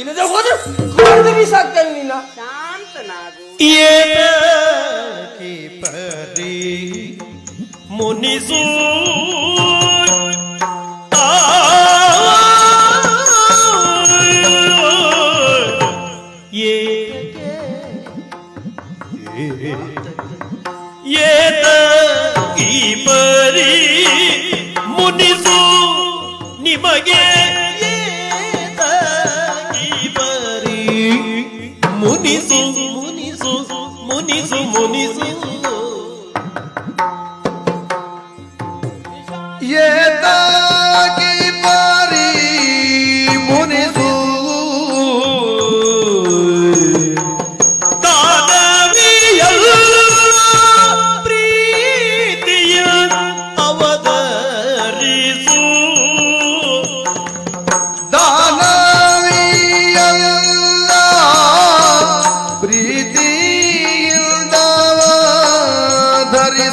ಇಲ್ಲದೆ ಹೋದ್ರೆ ಬಿಸಾಕ್ತೇನೆ ನಿನ್ನ. ಶಾಂತನಾಗು. ಏಕಿ ಪರಿ ಮುನಿಸು. ಆ, ಏತಕ್ಕೆ ಏತಕ್ಕೆ ಪರಿ ಮುನಿಸು. ನಿಮಗೆ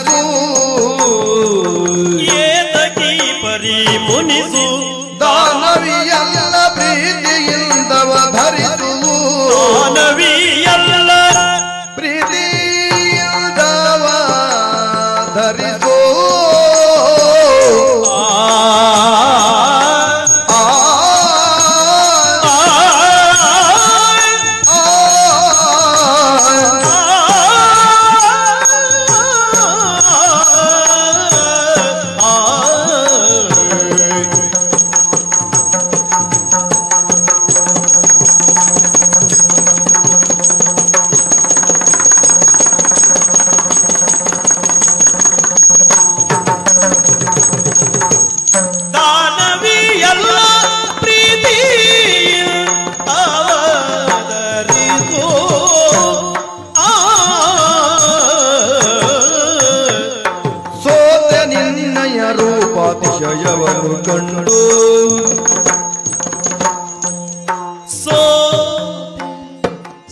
Jesús. ರೂಪಾತಿಶಯವನ್ನು ಕಂಡು. ಸೋ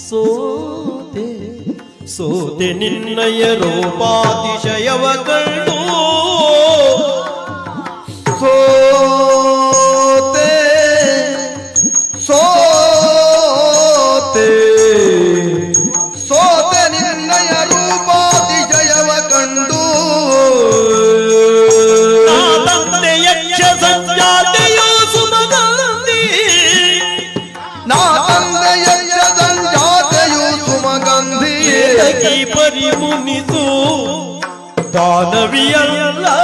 ಸೋತೆ ಸೋತೆ ನಿನ್ನಯ ರೂಪಾತಿಶಯವ ಕಂಡು. పరిమునితో దానవియల్లా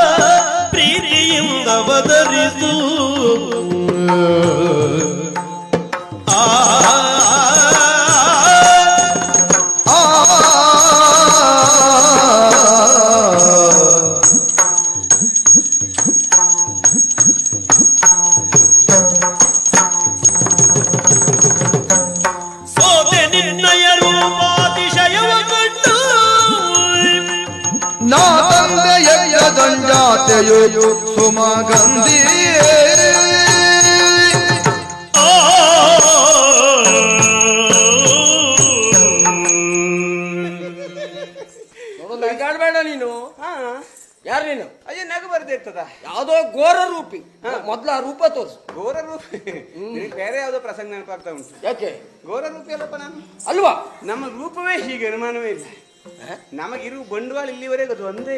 ದಂಜಾತೆಯು ಸುಮಗಂಧಿ ನಗಾಡ್ಬೇಡ ನೀನು ಯಾರು ನೀನು ಅಯ್ಯ ನಗು ಬರ್ದಿರ್ತದ ಯಾವ್ದೋ ಘೋರ ರೂಪಿ ಮೊದ್ಲ ಆ ರೂಪ ತೋರ್ಸು ಘೋರ ರೂಪಿ ಬೇರೆ ಯಾವ್ದೋ ಪ್ರಸಂಗ ನೆನಪಾಗ್ತಾ ಉಂಟು ಯಾಕೆ ಘೋರ ರೂಪಿ ಅಲ್ಲಪ್ಪ ನಾನು ಅಲ್ವಾ ನಮ್ಮ ರೂಪವೇ ಹೀಗೆ ಅನುಮಾನವೇ ಇಲ್ಲ ನಮಗಿರುವ ಬಂಡವಾಳ ಇಲ್ಲಿವರೆಗೆ ಅದು ಒಂದೇ